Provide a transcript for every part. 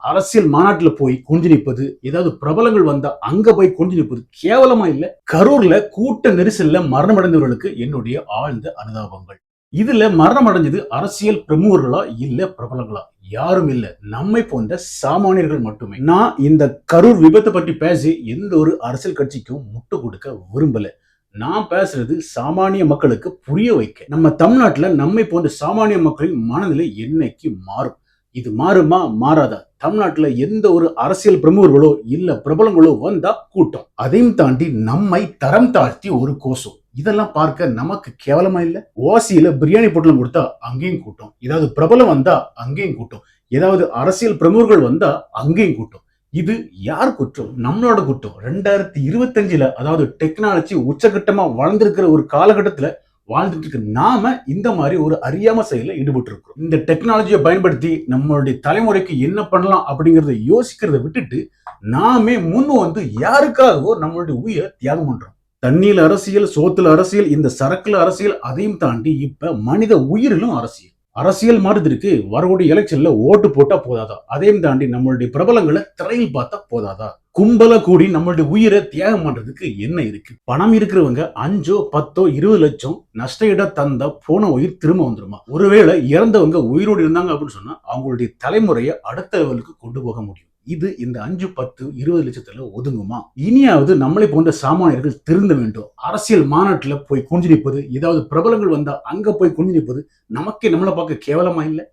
அரசியல் மாநாட்டில் போய் குஞ்சு நிற்பது ஏதாவது பிரபலங்கள் வந்தா அங்க போய் குஞ்சு நிற்பது கேவலமா இல்ல? கரூர்ல கூட்ட நெரிசல்ல மரணமடைந்தவர்களுக்கு என்னுடைய ஆழ்ந்த அனுதாபங்கள். இதுல மரணம் அடைஞ்சது அரசியல் பிரமுகர்களா இல்ல பிரபலங்களா? யாரும் இல்ல. நம்மை போன்ற சாமானியர்கள் மட்டுமே. நான் இந்த கரூர் விபத்தை பற்றி பேசி எந்த ஒரு அரசியல் கட்சிக்கும் முட்டு கொடுக்க விரும்பல. நான் பேசுறது சாமானிய மக்களுக்கு புரிய வைக்க. நம்ம தமிழ்நாட்டுல நம்மை போன்ற சாமானிய மக்களின் மனநிலை என்னைக்கு மாறும்? இது மாறுமா? மாறாதா? தமிழ்நாட்டில் எந்த ஒரு அரசியல் பிரமுகர்களோ இல்லை பிரபலங்களோ வந்தா கூட்டம். அதையும் தாண்டி நம்மை தரம் தாழ்த்தி ஒரு கோஷம். இதெல்லாம் பார்க்க நமக்கு கேவலமா இல்ல? ஓசியில பிரியாணி பொட்டலம் கொடுத்தா அங்கேயும் கூட்டம். ஏதாவது பிரபலம் வந்தா அங்கேயும் கூட்டம். ஏதாவது அரசியல் பிரமுகர்கள் வந்தா அங்கேயும் கூட்டம். இது யார் குற்றம்? நம்மளோட குற்றம். ரெண்டாயிரத்தி இருபத்தஞ்சுல அதாவது டெக்னாலஜி உச்சகட்டமா வளர்ந்திருக்கிற ஒரு காலகட்டத்துல வாழ்ந்துட்டு இருக்க நாம இந்த மாதிரி ஒரு அறியாம செயலில் ஈடுபட்டு இருக்கிறோம் இந்த டெக்னாலஜியை பயன்படுத்தி நம்மளுடைய தலைமுறைக்கு என்ன பண்ணலாம் அப்படிங்கிறத யோசிக்கிறத விட்டுட்டு நாமே முன் வந்து யாருக்காகவோ நம்மளுடைய உயிரை தியாகம் பண்றோம். தண்ணியில் அரசியல் சோத்துல அரசியல் இந்த சரக்குல அரசியல் அதையும் தாண்டி இப்ப மனித உயிரிலும் அரசியல். அரசியல் மாறுதற்கு வரக்கூடிய எலெக்ஷன்ல ஓட்டு போட்டா போதாதா? அதையும் தாண்டி நம்மளுடைய பிரபலங்களை திரையில் பார்த்தா போதாதா? கும்பல கூடி நம்மளுடைய உயிரை தியாகம் பண்றதுக்கு என்ன இருக்கு? பணம் இருக்கிறவங்க அஞ்சோ பத்தோ இருபது லட்சம் நஷ்ட இட தந்தா போன உயிர் திரும்ப வந்துருமா? ஒருவேளை இறந்தவங்க உயிரோடு இருந்தாங்க அப்படின்னு சொன்னா அவங்களுடைய தலைமுறையை அடுத்த லெவலுக்கு கொண்டு போக முடியும். இது இந்த அஞ்சு பத்து இருபது லட்சத்துல ஒதுங்குமா? இனியாவது நம்மளை போன்ற சாமானியர்கள் திருந்த வேண்டும். அரசியல் மாநாட்டில் போய் குஞ்சு நிற்பது ஏதாவது பிரபலங்கள் வந்தால் அங்கே போய் குஞ்சு நிற்பது நமக்கே நம்மளை பார்க்க கேவலமா இல்லை?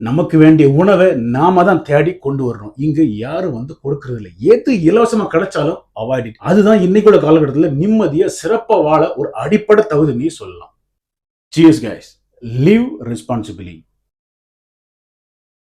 நமக்கு வேண்டிய உணவை நாம தான் தேடி கொண்டு வரணும் இங்க யாரும் வந்து கொடுக்கறது இல்லை. ஏத்து இலவசமா கிடைச்சாலும் அவாய்ட் அதுதான் இன்னைக்குள்ள காலகட்டத்தில் நிம்மதியா சிறப்பா வாழ ஒரு அடிப்படை தகுதினே சொல்லலாம். Cheers guys live responsibility